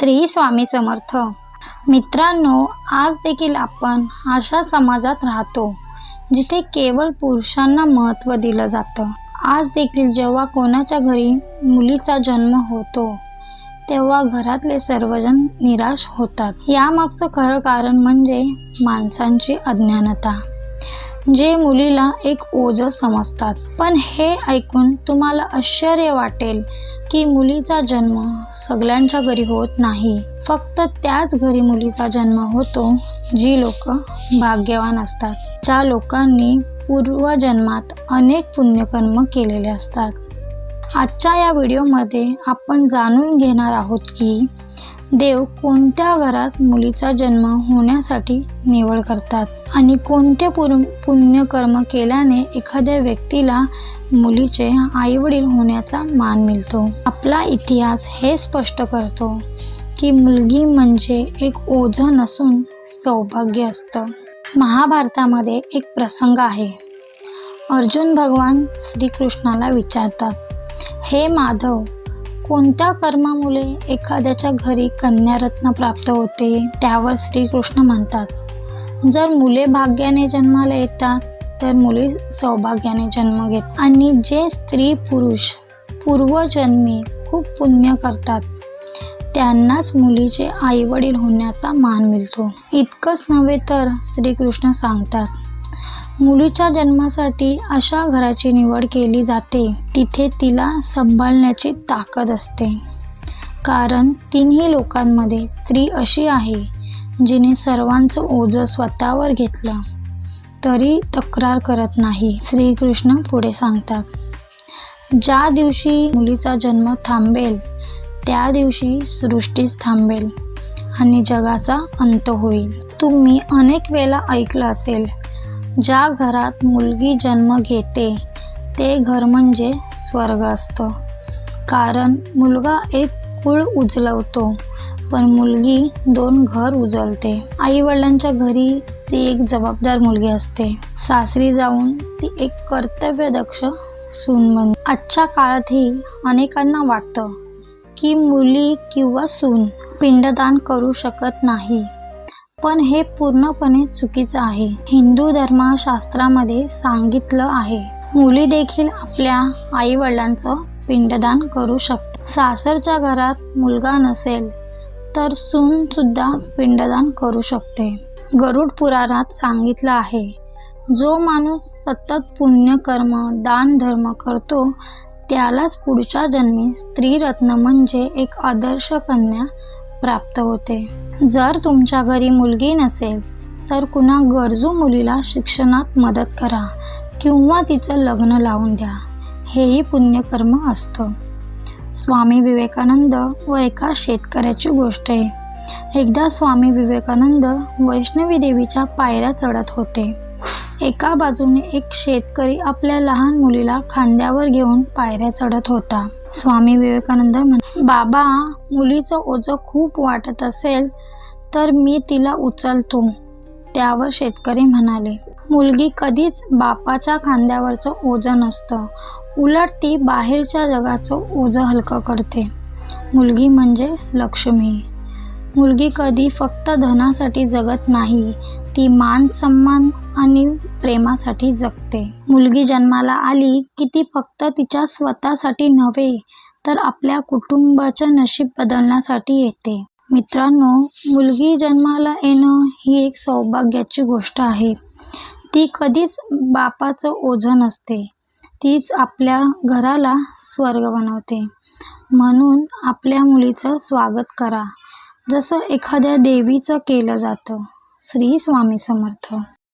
श्री स्वामी समर्थ. मित्रांनो आज देखील आपण अशा समाजात राहतो जिथे केवळ पुरुषांना महत्त्व दिलं जातं. आज देखील जेव्हा कोणाच्या घरी मुलीचा जन्म होतो तेव्हा घरातले सर्वजण निराश होतात. यामागचं खरं कारण म्हणजे माणसांची अज्ञानता. जे मुलीला एक ओझं समजतात. पण हे ऐकून तुम्हाला आश्चर्य वाटेल की मुलीचा जन्म सगळ्यांच्या घरी होत नाही. फक्त त्याच घरी मुलीचा जन्म होतो जी लोक भाग्यवान असतात. ज्या लोकांनी पूर्वजन्मात अनेक पुण्यकर्म केलेले असतात. आजच्या या व्हिडिओमध्ये आपण जाणून घेणार आहोत की देव कोणत्या घरात मुलीचा जन्म होण्यासाठी निवड करतात आणि कोणते पुर पुण्यकर्म केल्याने एखाद्या व्यक्तीला मुलीचे आईवडील होण्याचा मान मिळतो? आपला इतिहास हे स्पष्ट करतो की मुलगी म्हणजे एक ओझं नसून सौभाग्य असतं. महाभारतामध्ये एक प्रसंग आहे. अर्जुन भगवान श्रीकृष्णाला विचारतात हे माधव कोणत्या कर्मामुळे एखाद्याच्या घरी कन्यारत्न प्राप्त होते त्यावर श्रीकृष्ण म्हणतात. जर मुले भाग्याने जन्माला येतात तर मुली सौभाग्याने जन्म घेत. आणि जे स्त्री पुरुष पूर्वजन्मी खूप पुण्य करतात त्यांनाच मुलीचे आईवडील होण्याचा मान मिळतो. इतकंच नव्हे तर श्रीकृष्ण सांगतात मुलीच्या जन्मासाठी अशा घराची निवड केली जाते. तिथे तिला सांभाळण्याची ताकद असते. कारण तिन्ही लोकांमध्ये स्त्री अशी आहे जिने सर्वांचं ओझं स्वतःवर घेतलं तरी तक्रार करत नाही श्रीकृष्ण पुढे सांगतात. ज्या दिवशी मुलीचा जन्म थांबेल त्या दिवशी सृष्टीच थांबेल आणि जगाचा अंत होईल. तुम्ही अनेक वेळा ऐकलं असेल ज्या घरात मुलगी जन्म घेते ते घर म्हणजे स्वर्ग असतं. कारण मुलगा एक कुळ उजलवतो पण मुलगी दोन घर उजलते. आई वडिलांच्या घरी ती एक जबाबदार मुलगी असते. सासरी जाऊन ती एक कर्तव्यदक्ष सून बन आजच्या काळातही अनेकांना वाटतं की मुली किंवा सून पिंडदान करू शकत नाही. पण हे पूर्णपणे चुकीचं आहे. हिंदू धर्मशास्त्रामध्ये सांगितलं आहे. मुली देखील आपल्या आई वडिलांचं पिंडदान करू शकतात. सासरच्या घरात मुलगा नसेल तर सून सुद्धा पिंडदान करू शकते. गरुड पुराणात सांगितलं आहे जो माणूस सतत पुण्यकर्म दान धर्म करतो त्यालाच पुढच्या जन्मी स्त्रीरत्न म्हणजे एक आदर्श कन्या प्राप्त होते. जर तुमच्या घरी मुलगी नसेल तर कुणा गरजू मुलीला शिक्षणात मदत करा किंवा तिचं लग्न लावून द्या. हेही पुण्यकर्म असतं. स्वामी विवेकानंद व एका शेतकऱ्याची गोष्ट आहे. एकदा स्वामी विवेकानंद वैष्णवी देवीच्या पायऱ्या चढत होते. एका बाजूने एक शेतकरी आपल्या लहान मुलीला खांद्यावर घेऊन पायऱ्या चढत होता. स्वामी विवेकानंद म्हण बाबा मुलीचं ओझं खूप वाटत असेल तर मी तिला उचलतो त्यावर शेतकरी म्हणाले. मुलगी कधीच बापाच्या खांद्यावरचं ओझं नसतं. उलट ती बाहेरच्या जगाचं ओझं हलकं करते. मुलगी म्हणजे लक्ष्मी. मुलगी कधी फक्त धनासाठी जगत नाही ती मान सन्मान आणि प्रेमासाठी जगते. मुलगी जन्माला आली की ती फक्त तिच्या स्वतःसाठी नव्हे तर आपल्या कुटुंबाचं नशीब बदलण्यासाठी येते. मित्रांनो मुलगी जन्माला येणं ही एक सौभाग्याची गोष्ट आहे. ती कधीच बापाचं ओझं नसते. तीच आपल्या घराला स्वर्ग बनवते. म्हणून आपल्या मुलीचं स्वागत करा. जसं एखाद्या देवीचं केलं जातं श्री स्वामी समर्थ.